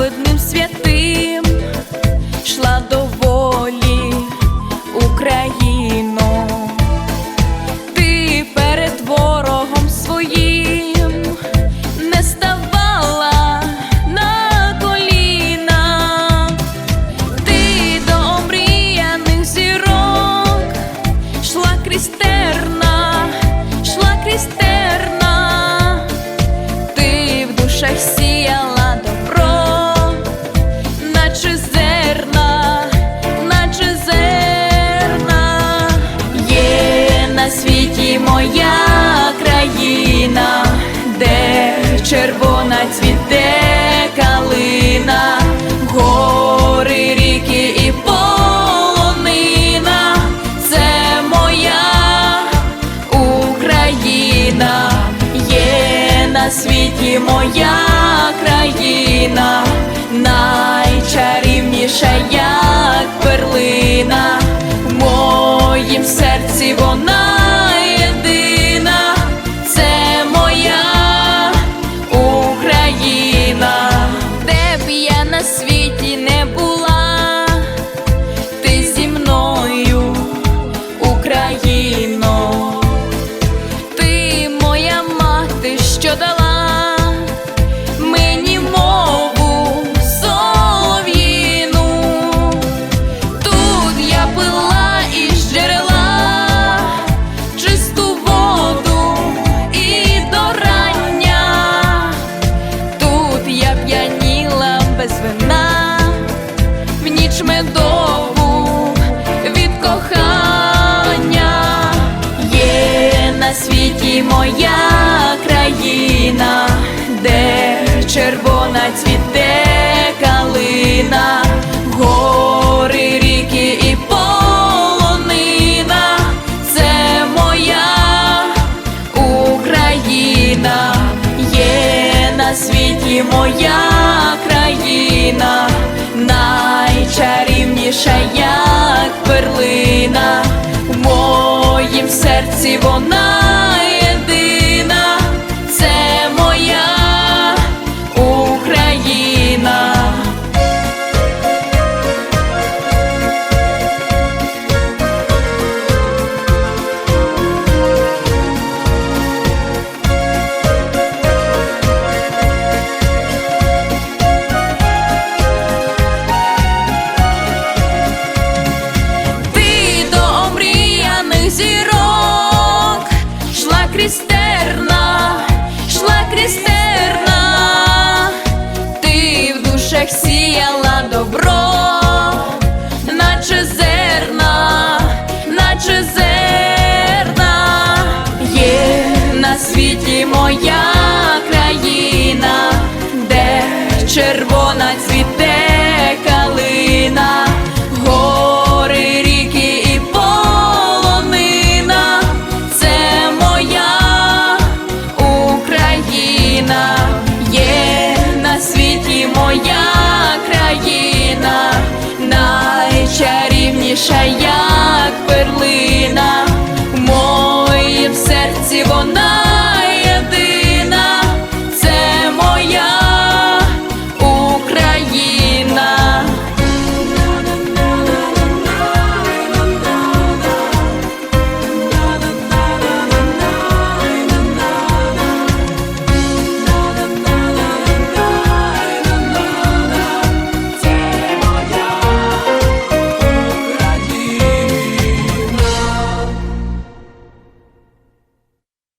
праведним святим. Світі моя країна, де червона цвіте калина, гори, ріки і полонина, це моя Україна, є на світі моя країна, найчарівніша, як світі моя країна, де червона цвіте калина, гори, ріки і полонина, це моя Україна, є на світі моя країна, найчарівніша, як перлина, в моїм серці вона як